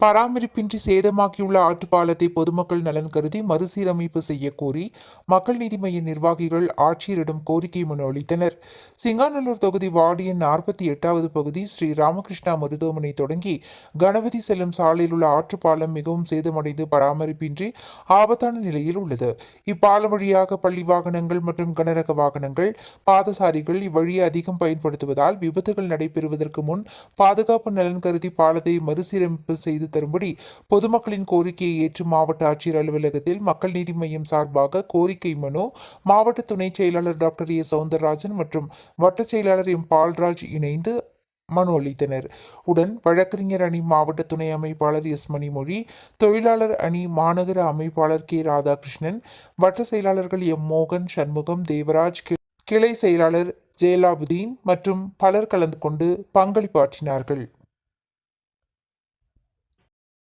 பராமரிப்பின்றி சேதமாக்கியுள்ள ஆற்றுப்பாலத்தை பொதுமக்கள் நலன் கருதி மறுசீரமைப்பு செய்ய கோரி மக்கள் நீதி மைய நிர்வாகிகள் ஆட்சியரிடம் கோரிக்கை மனு அளித்தனர். சிங்காநல்லூர் தொகுதி வார்டு எண் நாற்பத்தி எட்டாவது பகுதி ஸ்ரீ ராமகிருஷ்ணா மருத்துவமனை தொடங்கி கணபதி செல்லும் சாலையில் உள்ள ஆற்றுப்பாலம் மிகவும் சேதமடைந்து பராமரிப்பின்றி ஆபத்தான நிலையில் உள்ளது. இப்பாலம் வழியாக பள்ளி வாகனங்கள் மற்றும் கனரக வாகனங்கள் பாதசாரிகள் இவ்வழியை அதிகம் பயன்படுத்துவதால் விபத்துகள் நடைபெறுவதற்கு முன் பாதுகாப்பு நலன் கருதி பாலத்தை மறுசீரமைப்பு செய்து தரும்படி பொதுமக்களின் கோரிக்கையை ஏற்று மாவட்ட ஆட்சியர் அலுவலகத்தில் மக்கள் நீதி மையம் சார்பாக கோரிக்கை மனு மாவட்ட துணை செயலாளர் டாக்டர் ஏ. சவுந்தரராஜன் மற்றும் வட்ட செயலாளர் எம். பால்ராஜ் இணைந்து மனு அளித்தனர். உடன் வழக்கறிஞர் அணி மாவட்ட துணை அமைப்பாளர் எஸ். மணிமொழி தொழிலாளர் அணி மாநகர அமைப்பாளர் கே. ராதாகிருஷ்ணன் வட்ட செயலாளர்கள் எம். மோகன் சண்முகம் தேவராஜ் கிளை செயலாளர் ஜெயலாபுதீன் மற்றும் பலர் கலந்து கொண்டு பங்களிப்பாற்றினார்கள்.